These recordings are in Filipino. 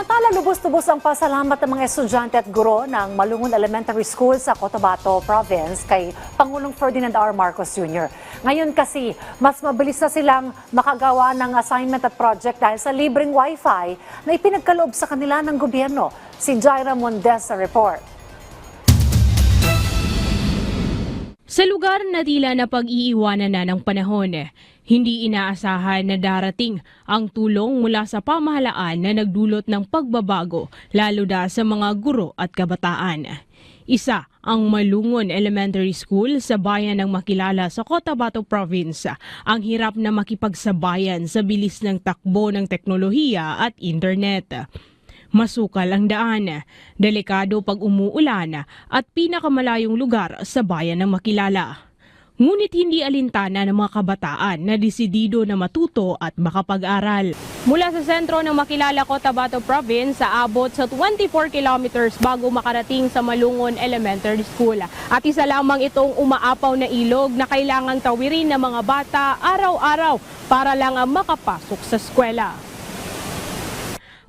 Samantala, lubos-lubos ang pasalamat ng mga estudyante at guro ng Malungon Elementary School sa Cotabato Province kay Pangulong Ferdinand R. Marcos Jr. Ngayon kasi, mas mabilis na silang makagawa ng assignment at project dahil sa libreng wifi na ipinagkaloob sa kanila ng gobyerno. Si Jaira Mondes sa report. Sa lugar na tila na pag-iiwanan na ng panahon, hindi inaasahan na darating ang tulong mula sa pamahalaan na nagdulot ng pagbabago lalo na sa mga guro at kabataan. Isa ang Malungon Elementary School sa bayan ng Makilala sa Cotabato Province. Ang hirap na makipagsabayan sa bilis ng takbo ng teknolohiya at internet. Masukal ang daan, delikado pag umuulan at pinakamalayong lugar sa bayan ng Makilala. Ngunit hindi alintana ng mga kabataan na desidido na matuto at makapag-aral. Mula sa sentro ng Makilala, Cotabato Province, sa abot sa 24 kilometers bago makarating sa Malungon Elementary School. At isa lamang itong umaapaw na ilog na kailangang tawirin ng mga bata araw-araw para lang ang makapasok sa eskwela.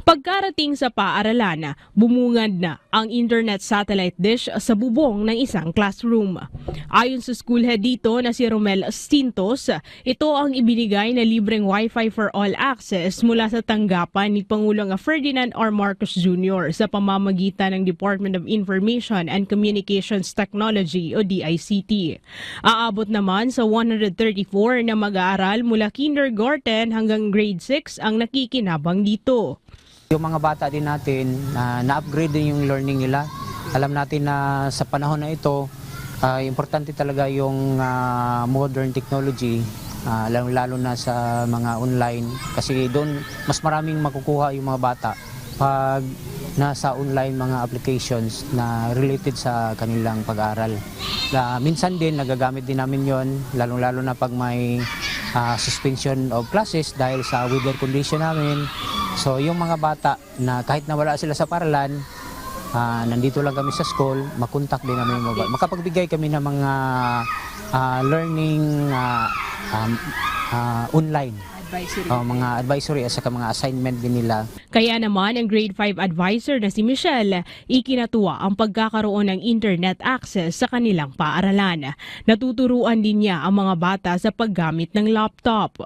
Pagkarating sa paaralan, bumungad na ang internet satellite dish sa bubong ng isang classroom. Ayon sa school head dito na si Romel Stintos, ito ang ibinigay na libreng wifi for all access mula sa tanggapan ni Pangulong Ferdinand R. Marcos Jr. sa pamamagitan ng Department of Information and Communications Technology o DICT. Aabot naman sa 134 na mag-aaral mula kindergarten hanggang grade 6 ang nakikinabang dito. Yung mga bata din natin, na na-upgrade din yung learning nila. Alam natin na sa panahon na ito, ah, importante talaga yung ah, modern technology, ah, lalo, lalo na sa mga online. Kasi doon, mas maraming makukuha yung mga bata pag nasa online mga applications na related sa kanilang pag-aaral. Na minsan din, nagagamit din namin yon lalo-lalo na pag may ah, suspension of classes dahil sa weather condition namin. So yung mga bata na kahit nawala sila sa paralan, ah, nandito lang kami sa school, makontak din namin yung mga bata. Makapagbigay kami ng mga ah, learning ah, um, ah, online. Oh, mga advisory at saka mga assignment din nila. Kaya naman ang grade 5 advisor na si Michelle, ikinatuwa ang pagkakaroon ng internet access sa kanilang paaralan. Natuturuan din niya ang mga bata sa paggamit ng laptop.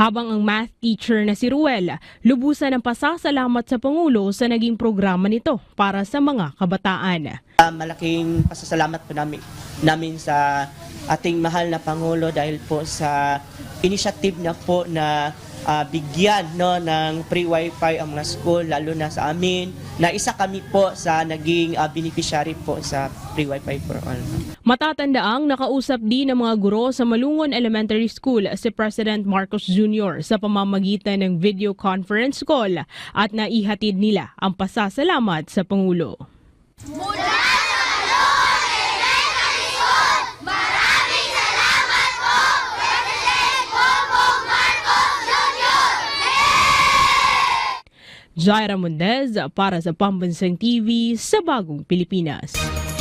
Habang ang math teacher na si Ruel, lubusan ng pasasalamat sa Pangulo sa naging programa nito para sa mga kabataan. Ah, malaking pasasalamat po namin, namin sa ating mahal na Pangulo dahil po sa initiative na po na ah, bigyan no, ng free wifi ang mga school, lalo na sa amin, na isa kami po sa naging ah, beneficiary po sa free wifi for all. Matatandaang nakausap din ng mga guro sa Malungon Elementary School si President Marcos Jr. sa pamamagitan ng video conference call at naihatid nila ang pasasalamat sa Pangulo. Jaira Mundez para sa Pambansang TV sa Bagong Pilipinas.